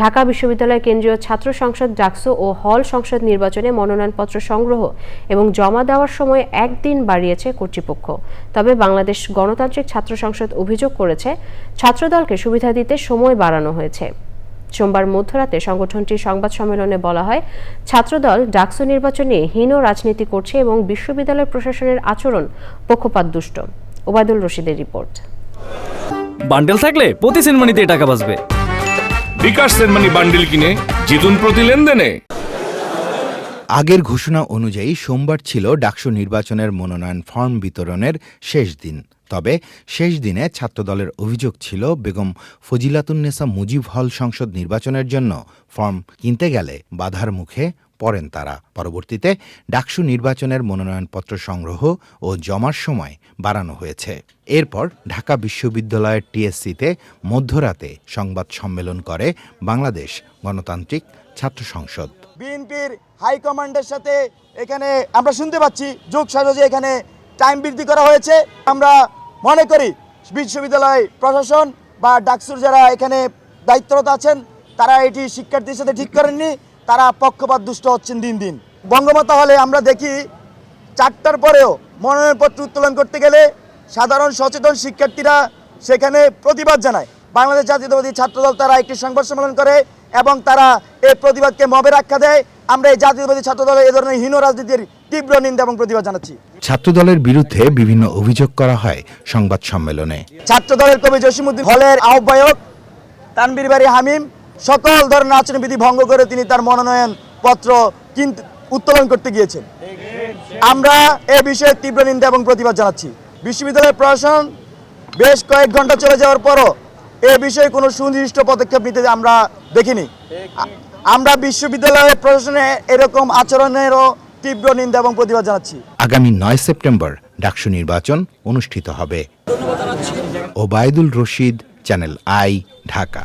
ঢাকা বিশ্ববিদ্যালয় কেন্দ্রীয় ছাত্র সংসদ ডাকসু ও হল সংসদ নির্বাচনে মনোনয়নপত্র সংগ্রহ এবং জমা দেওয়ার সময় একদিন বাড়িয়েছে কর্তৃপক্ষ। তবে বাংলাদেশ গণতান্ত্রিক ছাত্র সংসদ অভিযোগ করেছে, ছাত্রদলকে সুবিধা দিতে সময় বাড়ানো হয়েছে। সোমবার মধ্যরাতে সংগঠনটির সংবাদ সম্মেলনে বলা হয়, ছাত্রদল ডাকসু নির্বাচনে হীন রাজনীতি করছে এবং বিশ্ববিদ্যালয় প্রশাসনের আচরণ পক্ষপাতদুষ্ট। ওবায়দুল রশিদের রিপোর্ট। বান্ডেল থাকলে প্রতি সেনমানিতে টাকা বাঁচবে। বিকাশ বান্ডিল কিনে জিতুন প্রতি লেনদেনে। আগের ঘোষণা অনুযায়ী সোমবার ছিল ডাকসু নির্বাচনের মনোনয়ন ফর্ম বিতরণের শেষ দিন। তবে শেষ দিনে ছাত্রদলের অভিযোগ ছিল, বেগম ফজিলাতুন্নেসা মুজিব হল সংসদ নির্বাচনের জন্য ফর্ম কিনতে গেলে বাধার মুখে পড়েন তারা। পরবর্তীতে ডাকসু নির্বাচনের মনোনয়নপত্র সংগ্রহ ও জমার সময় বাড়ানো হয়েছে। এরপর ঢাকা বিশ্ববিদ্যালয়ের টিএসসিতে মধ্যরাতে সংবাদ সম্মেলন করে বাংলাদেশ গণতান্ত্রিক ছাত্র সংসদ। বিএনপির হাইকমান্ডের সাথে এখানে আমরা শুনতে পাচ্ছি, যোগ সাজে এখানে টাইম বৃদ্ধি করা হয়েছে। আমরা মনে করি বিশ্ববিদ্যালয় প্রশাসন বা ডাকসুর যারা এখানে দায়িত্বরত আছেন, তারা এটি শিক্ষার্থীর সাথে ঠিক করেননি। তারা পক্ষপাত দুষ্ট হচ্ছেন দিন দিন। বঙ্গমাতা হলে আমরা দেখি চারটার পরেও মনোনয়নপত্র উত্তোলন করতে গেলে সাধারণ সচেতন শিক্ষার্থীরা সেখানে প্রতিবাদ জানায়। বাংলাদেশ জাতীয়তাবাদী ছাত্রদল তারা একটি সংবাদ সম্মেলন করে এবং তারা এই প্রতিবাদকে মবের আখ্যা দেয়। আমরা এই জাতীয়তাবাদী ছাত্রদলের এ ধরনের হীন রাজনীতির তীব্র নিন্দা এবং প্রতিবাদ জানাচ্ছি। ছাত্রদলের বিরুদ্ধে বিভিন্ন অভিযোগ করা হয় সংবাদ সম্মেলনে। ছাত্রদলের কবি জসিমুদ্দিন হলের আহ্বায়ক তানবীর বাড়ি হামিম সকল ধরনের আচরণবিধি ভঙ্গ করে তিনি তার মনোনয়ন পত্র কিন্তু উত্তোলন করতে গিয়েছেন। আমরা এ বিষয়ে তীব্র নিন্দা এবং প্রতিবাদ জানাচ্ছি। বিশ্ববিদ্যালয়ের প্রশাসন বেশ কয়েক ঘণ্টা চলে যাওয়ার পরও এ বিষয়ে কোনো সুনির্দিষ্ট পদক্ষেপ নিতে আমরা দেখিনি। আমরা বিশ্ববিদ্যালয়ের প্রশাসনে এরকম আচরণেরও তীব্র নিন্দা এবং প্রতিবাদ জানাচ্ছি। আগামী নয় সেপ্টেম্বর ডাকসু নির্বাচন অনুষ্ঠিত হবে। Obaidul Rashid channel I Dhaka.